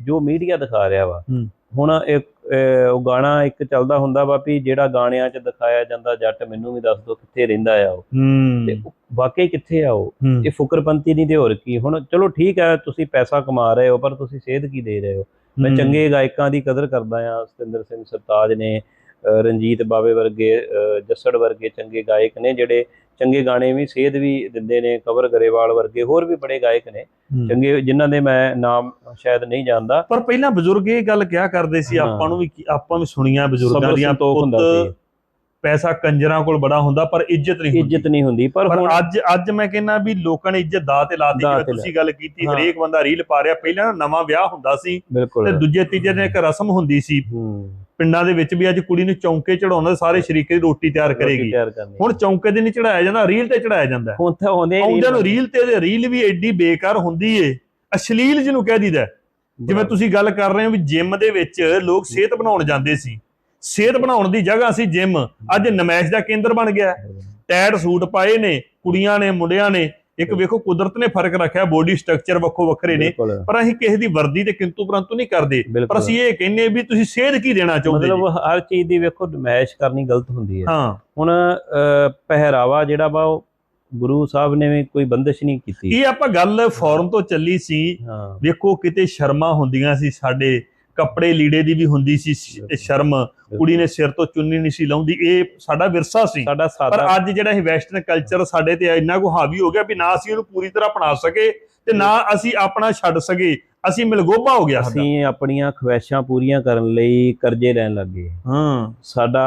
ਜੋ ਮੀਡੀਆ ਦਿਖਾ ਰਿਹਾ ਵਾ। ਹੁਣ ਇੱਕ ਉਹ ਗਾਣਾ ਇੱਕ ਚੱਲਦਾ ਹੁੰਦਾ ਵਾ ਵੀ ਜਿਹੜਾ ਗਾਣਿਆਂ 'ਚ ਦਿਖਾਇਆ ਜਾਂਦਾ ਜੱਟ ਮੈਨੂੰ ਵੀ ਦੱਸ ਦੋ ਕਿੱਥੇ ਰਹਿੰਦਾ ਆ ਉਹ। ਤੇ ਵਾਕਈ ਕਿੱਥੇ ਆ ਉਹ? ਇਹ ਫੁਕਰਪੰਤੀ ਨਹੀਂ ਤੇ ਹੋਰ ਕੀ ਹੁਣ ਚਲੋ ਠੀਕ ਹੈ ਤੁਸੀਂ ਪੈਸਾ ਕਮਾ ਰਹੇ ਹੋ ਪਰ ਤੁਸੀਂ ਸੇਧ ਕੀ ਦੇ ਰਹੇ ਹੋ? ਮੈਂ। ਚੰਗੇ ਗਾਇਕਾਂ ਦੀ ਕਦਰ ਕਰਦਾ ਆ ਸਤਿੰਦਰ ਸਿੰਘ ਸਰਤਾਜ ਨੇ ਰਣਜੀਤ ਬਾਵੇ ਵਰਗੇ ਜੱਸੜ ਵਰਗੇ ਚੰਗੇ ਗਾਇਕ ਨੇ ਜਿਹੜੇ ਚੰਗੇ ਗਾਣੇ ਵੀ ਸੇਧ ਵੀ ਦਿੰਦੇ ਨੇ ਕਵਰ ਗਰੇਵਾਲ ਵਰਗੇ ਹੋਰ ਵੀ ਬੜੇ ਗਾਇਕ ਨੇ। ਚੰਗੇ ਜਿਨ੍ਹਾਂ ਦੇ ਮੈਂ ਨਾਮ ਸ਼ਾਇਦ ਨਹੀਂ ਜਾਣਦਾ ਪਰ ਪਹਿਲਾਂ ਬਜ਼ੁਰਗ ਇਹ ਗੱਲ ਕਿਹਾ ਕਰਦੇ ਸੀ। ਆਪਾਂ ਨੂੰ ਵੀ ਆਪਾਂ ਵੀ ਸੁਣੀਆਂ ਬਜ਼ੁਰਗਾਂ ਦੀਆਂ ਹੁੰਦਾ ਸੀ ਪੈਸਾ ਕੰਜਰਾਂ ਕੋਲ ਬੜਾ ਹੁੰਦਾ ਪਰ ਇੱਜ਼ਤ ਨਹੀਂ ਹੁੰਦੀ। ਇੱਜ਼ਤ ਨਹੀਂ ਹੁੰਦੀ ਪਰ ਹੁਣ ਅੱਜ ਅੱਜ ਮੈਂ ਕਹਿੰਦਾ ਵੀ ਲੋਕਾਂ ਨੇ ਇੱਜ਼ਤ ਦਾਅ ਤੇ ਲਾਤੀ ਜਿਵੇਂ ਤੇ ਤੁਸੀਂ ਗੱਲ ਕੀਤੀ। ਹਰੇਕ ਬੰਦਾ ਰੀਲ ਪਾ ਰਿਹਾ ਪਹਿਲਾਂ ਨਵਾਂ ਵਿਆਹ ਹੁੰਦਾ ਸੀ ਤੇ ਦੂਜੇ ਤੀਜੇ ਦਿਨ ਇੱਕ ਰਸਮ ਹੁੰਦੀ ਸੀ। ਪਿੰਡਾਂ ਦੇ ਵਿੱਚ ਵੀ ਅੱਜ ਕੁੜੀ ਨੂੰ ਚੌਂਕੇ ਚੜਾਉਂਦਾ ਸਾਰੇ ਸ਼ਰੀਕੇ ਦੀ ਰੋਟੀ ਤਿਆਰ ਕਰੇਗੀ। ਹੁਣ ਚੌਂਕੇ ਦੇ ਨਹੀਂ ਚੜਾਇਆ ਜਾਂਦਾ ਰੀਲ ਤੇ ਚੜਾਇਆ ਜਾਂਦਾ। ਹੁਣ ਤਾਂ ਆਉਂਦੇ ਆਉਂਦਿਆਂ ਨੂੰ ਰੀਲ ਤੇ ਦੇ ਰੀਲ ਵੀ ਐਡੀ ਬੇਕਾਰ ਹੁੰਦੀ ਏ। ਅਸ਼ਲੀਲ ਜਿਹਨੂੰ ਕਹਿ ਦੀਦਾ ਜਿਵੇਂ ਤੁਸੀਂ ਗੱਲ ਕਰ ਰਹੇ ਹੋ ਵੀ ਜਿਮ ਦੇ ਵਿੱਚ ਲੋਕ ਸਿਹਤ ਬਣਾਉਣ ਜਾਂਦੇ ਸੀ। ਸਿਹਤ ਬਣਾਉਣ ਦੀ ਜਗ੍ਹਾ ਸੀ ਜਿਮ। ਅੱਜ ਨਮਾਇਸ਼ ਦਾ ਕੇਂਦਰ ਬਣ ਗਿਆ। ਟੈਟ ਸੂਟ ਪਾਏ ਨੇ ਕੁੜੀਆਂ ਨੇ ਮੁੰਡਿਆਂ ਨੇ। ਇੱਕ ਵੇਖੋ ਕੁਦਰਤ ਨੇ ਫ਼ਰਕ ਰੱਖਿਆ ਬੋਡੀ ਸਟਰਕਚਰ ਵੱਖੋ ਵੱਖਰੇ ਨੇ। ਪਰ ਅਸੀਂ ਕਿਸੇ ਦੀ ਵਰਦੀ ਤੇ ਕਿੰਤੂ ਪਰੰਤੂ ਨਹੀਂ ਕਰਦੇ। ਪਰ ਅਸੀਂ ਇਹ ਕਹਿੰਨੇ ਵੀ ਤੁਸੀਂ ਸੇਧ ਕੀ ਦੇਣਾ ਚਾਹੁੰਦੇ ਮਤਲਬ ਹਰ ਚੀਜ਼ ਦੀ ਵੇਖੋ ਨਮਾਇਸ਼ ਕਰਨੀ ਗਲਤ ਹੁੰਦੀ ਹੈ। ਹਾਂ। ਹੁਣ ਪਹਿਰਾਵਾ ਜਿਹੜਾ ਵਾ ਉਹ ਗੁਰੂ ਸਾਹਿਬ ਨੇ ਵੀ ਕੋਈ ਬੰਦਿਸ਼ ਨਹੀਂ ਕੀਤੀ। ਇਹ ਆਪਾਂ ਗੱਲ ਫੌਰਨ ਤੋਂ ਚੱਲੀ ਸੀ। ਵੇਖੋ ਕਿਤੇ ਸ਼ਰਮਾਂ ਹੁੰਦੀਆਂ ਸੀ ਸਾਡੇ ਕੱਪੜੇ ਲੀੜੇ ਦੀ ਵੀ ਹੁੰਦੀ ਸੀ ਸ਼ਰਮ ਕੁੜੀ ਨੇ ਸਿਰ ਤੋਂ ਚੁੰਨੀ ਨਹੀਂ ਸੀ ਲਾਉਂਦੀ ਇਹ ਸਾਡਾ ਵਿਰਸਾ ਸੀ। ਸਾਡਾ ਪਰ ਅੱਜ ਜਿਹੜਾ ਇਹ ਵੈਸਟਰਨ ਕਲਚਰ ਸਾਡੇ ਤੇ ਇੰਨਾ ਕੁ ਹਾਵੀ ਹੋ ਗਿਆ ਵੀ ਨਾ ਅਸੀਂ ਉਹਨੂੰ ਪੂਰੀ ਤਰ੍ਹਾਂ ਅਪਣਾ ਸਕੇ ਤੇ ਨਾ ਅਸੀਂ ਆਪਣਾ ਛੱਡ ਸਕੇ ਅਸੀਂ ਮਿਲਗੋਬਾ ਹੋ ਗਿਆ ਸਾਡਾ। ਅਸੀਂ ਆਪਣੀਆਂ ਖੁਆਇਸ਼ਾਂ ਪੂਰੀਆਂ ਕਰਨ ਲਈ ਕਰਜ਼ੇ ਲੈਣ ਲੱਗੇ। ਹਾਂ। ਸਾਡਾ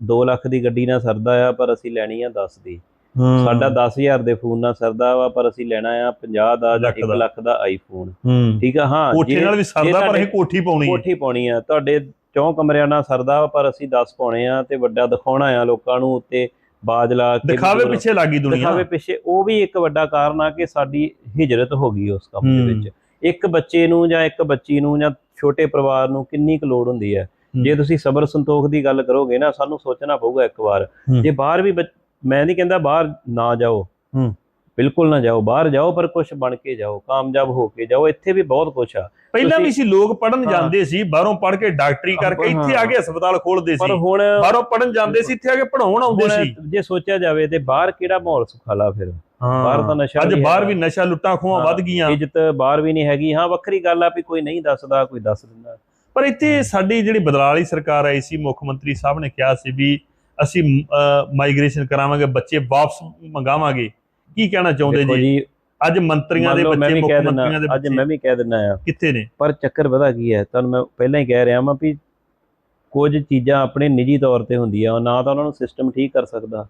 2 ਲੱਖ ਦੀ ਗੱਡੀ ਨਾਲ ਸਰਦਾ ਆ ਪਰ ਅਸੀਂ ਲੈਣੀ ਆ 10 ਦੀ। ਸਾਡਾ 10000 ਦੇ ਫੋਨ ਨਾਲ ਸਰਦਾ ਵਾ ਪਰ ਅਸੀਂ ਲੈਣਾ ਆ 50 ਦਾ ਜਾਂ ਲੱਖ 1 ਦਾ। ਲੱਖ ਦਾ ਆਈਫੋਨ ਠੀਕ ਆ ਹਾਂ ਕੋਠੇ ਨਾਲ ਵੀ ਸਰਦਾ ਪਰ ਅਸੀਂ ਕੋਠੀ ਪਾਉਣੀ ਹੈ ਕੋਠੀ ਪਾਉਣੀ ਆ। ਤੁਹਾਡੇ ਚੌਂ ਕਮਰਿਆਂ ਨਾਲ ਸਰਦਾ ਵਾ, ਪਰ ਅਸੀਂ 10 ਪਾਉਣੇ ਆ ਤੇ ਵੱਡਾ ਦਿਖਾਉਣਾ ਆ ਲੋਕਾਂ ਨੂੰ ਉੱਤੇ ਬਾਜ ਲਾ ਕੇ ਦਿਖਾਵੇ ਪਿੱਛੇ ਲੱਗੀ ਦੁਨੀਆ। ਦਿਖਾਵੇ ਪਿੱਛੇ। ਉਹ ਵੀ ਇੱਕ ਵੱਡਾ ਕਾਰਨ ਆ ਕਿ ਸਾਡੀ ਹਿਜਰਤ ਹੋ ਗਈ ਉਸ ਕੰਮ। ਦੇ ਵਿੱਚ। ਇੱਕ ਬੱਚੇ ਨੂੰ ਜਾਂ ਇੱਕ ਬੱਚੀ ਨੂੰ ਜਾਂ ਛੋਟੇ ਪਰਿਵਾਰ ਨੂੰ ਕਿੰਨੀ ਕੁ ਲੋੜ ਹੁੰਦੀ ਹੈ। ਜੇ ਤੁਸੀਂ ਸਬਰ ਸੰਤੋਖ ਦੀ ਗੱਲ ਕਰੋਗੇ ਨਾ ਸਾਨੂੰ ਸੋਚਣਾ ਪਊਗਾ ਇੱਕ ਵਾਰ। ਜੇ ਬਾਹਰ ਵੀ ਮੈਂ ਨਹੀਂ ਕਹਿੰਦਾ ਬਾਹਰ ਨਾ ਜਾਓ। ਹੂੰ। ਬਿਲਕੁਲ ਨਾ ਜਾਓ। ਬਾਹਰ ਜਾਓ ਪਰ ਕੁਝ ਬਣ ਕੇ ਜਾਓ। ਕਾਮਯਾਬ ਹੋ ਕੇ ਜਾਓ। ਇੱਥੇ ਵੀ ਬਹੁਤ ਕੁਝ ਆ। ਪਹਿਲਾਂ ਵੀ ਸੀ ਲੋਕ ਪੜਨ। ਜਾਂਦੇ ਸੀ ਬਾਹਰੋਂ ਪੜ ਕੇ ਡਾਕਟਰੀ ਕਰਕੇ। ਇੱਥੇ ਆ ਕੇ ਹਸਪਤਾਲ ਖੋਲਦੇ ਪਰ ਸੀ। ਹੁਣ ਬਾਹਰੋਂ ਪੜਨ ਜਾਂਦੇ ਸੀ ਇੱਥੇ ਆ ਕੇ ਪੜਾਉਣ ਆਉਂਦੇ ਸੀ। ਜੇ ਸੋਚਿਆ ਜਾਵੇ ਤੇ ਬਾਹਰ ਕਿਹੜਾ ਮਾਹੌਲ ਸੁਖਾਲਾ ਫਿਰ? ਬਾਹਰ ਤਾਂ ਨਸ਼ਾ ਅੱਜ ਬਾਹਰ। ਵੀ ਨਸ਼ਾ ਲੁੱਟਾਂ ਖੋਹਾਂ। ਵੱਧ ਗਈਆਂ। ਇੱਜ਼ਤ ਬਾਹਰ ਵੀ ਨਹੀਂ ਹੈਗੀ। ਹਾਂ ਵੱਖਰੀ ਗੱਲ ਆ ਵੀ ਕੋਈ ਨਹੀਂ ਦੱਸਦਾ ਕੋਈ ਦੱਸ ਦਿੰਦਾ। ਪਰ ਇੱਥੇ ਸਾਡੀ ਜਿਹੜੀ ਬਦਲਾਅ ਵਾਲੀ ਸਰਕਾਰ ਆਈ ਸੀ ਮੁੱਖ ਮੰਤਰੀ ਸਾਹਿਬ ਨੇ ਕਿਹਾ ਸੀ ਵੀ ਅਸੀਂ ਮਾਈਗ੍ਰੇਸ਼ਨ ਕਰਾਵਾਂਗੇ ਬੱਚੇ ਵਾਪਸ ਮੰਗਾਵਾਂਗੇ। ਕੀ ਕਹਿਣਾ ਚਾਹੁੰਦੇ ਜੀ? ਅੱਜ ਮੰਤਰੀਆਂ ਦੇ ਮੈਂ ਬੱਚੇ ਮੁੱਖ ਮੰਤਰੀਆਂ ਦੇ ਅੱਜ ਮੈਂ ਵੀ ਕਹਿ ਦਿੰਦਾ ਆ ਕਿੱਥੇ ਨੇ? ਪਰ ਚੱਕਰ ਪਤਾ ਕੀ ਹੈ ਤੁਹਾਨੂੰ ਮੈਂ ਪਹਿਲਾਂ ਹੀ ਕਹਿ ਰਿਹਾ ਵਾਂ ਵੀ ਕੁਝ ਚੀਜ਼ਾਂ ਆਪਣੇ ਨਿੱਜੀ ਤੌਰ ਤੇ ਹੁੰਦੀਆਂ ਨਾ ਤਾਂ ਉਹਨਾਂ ਨੂੰ ਸਿਸਟਮ ਠੀਕ ਕਰ ਸਕਦਾ।